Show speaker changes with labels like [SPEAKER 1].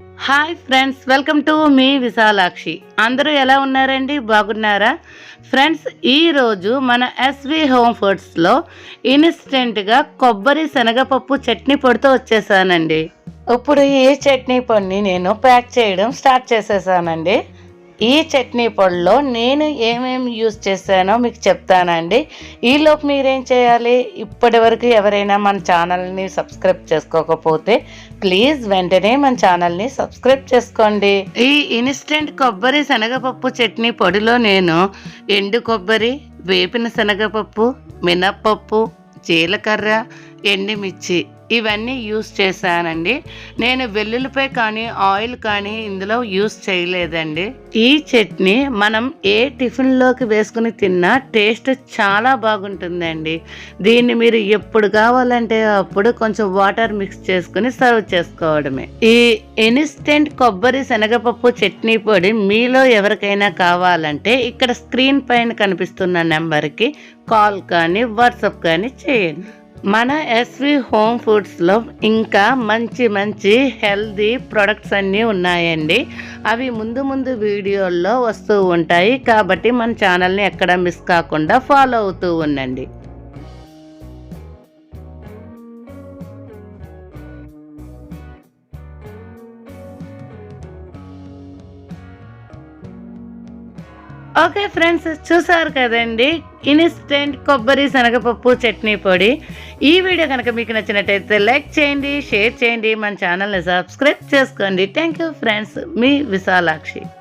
[SPEAKER 1] Hi friends welcome to మీ విశాలాక్షి. అందరూ ఎలా ఉన్నారండి? బాగున్నారా? ఫ్రెండ్స్ ఈరోజు మన ఎస్వి హోమ్ ఫుడ్స్లో ఇన్స్టెంట్గా కొబ్బరి శనగపప్పు చట్నీ పొడితో వచ్చేసానండి. ఇప్పుడు ఈ చట్నీ పొడిని నేను ప్యాక్ చేయడం స్టార్ట్ చేసేసానండి. ఈ చట్నీ పొడిలో నేను ఏమేమి యూస్ చేశానో మీకు చెప్తానండి. ఈలోపు మీరేం చేయాలి? ఇప్పటి వరకు ఎవరైనా మన ఛానల్ని సబ్స్క్రైబ్ చేసుకోకపోతే ప్లీజ్ వెంటనే మన ఛానల్ని సబ్స్క్రైబ్ చేసుకోండి. ఈ ఇన్స్టెంట్ కొబ్బరి శనగపప్పు చట్నీ పొడిలో నేను ఎండు కొబ్బరి వేపిన శనగపప్పు మినప్పప్పు జీలకర్ర ఎండుమిర్చి ఇవన్నీ యూస్ చేశానండి. నేను వెల్లుల్లిపై కానీ ఆయిల్ కానీ ఇందులో యూస్ చేయలేదండి. ఈ చట్నీ మనం ఏ టిఫిన్లోకి వేసుకుని తిన్నా టేస్ట్ చాలా బాగుంటుందండి. దీన్ని మీరు ఎప్పుడు కావాలంటే అప్పుడు కొంచెం వాటర్ మిక్స్ చేసుకుని సర్వ్ చేసుకోవడమే. ఈ ఇన్స్టెంట్ కొబ్బరి శనగపప్పు చట్నీ పొడి మీలో ఎవరికైనా కావాలంటే ఇక్కడ స్క్రీన్ పైన కనిపిస్తున్న నెంబర్కి కాల్ కానీ వాట్సాప్ కానీ చేయండి. మన ఎస్వి హోమ్ ఫుడ్స్లో ఇంకా మంచి మంచి హెల్దీ ప్రొడక్ట్స్ అన్నీ ఉన్నాయండి. అవి ముందు ముందు వీడియోల్లో వస్తూ ఉంటాయి. కాబట్టి మన ఛానల్ని ఎక్కడ మిస్ కాకుండా ఫాలో అవుతూ ఉండండి. ఓకే ఫ్రెండ్స్ చూసారు కదండి? ఇన్స్టెంట్ కొబ్బరి శనగపప్పు చట్నీ పొడి. ఈ వీడియో కనుక మీకు నచ్చినట్టయితే లైక్ చేయండి షేర్ చేయండి మన ఛానల్ని సబ్స్క్రైబ్ చేసుకోండి. థ్యాంక్ యూ ఫ్రెండ్స్ మీ విశాలాక్షి.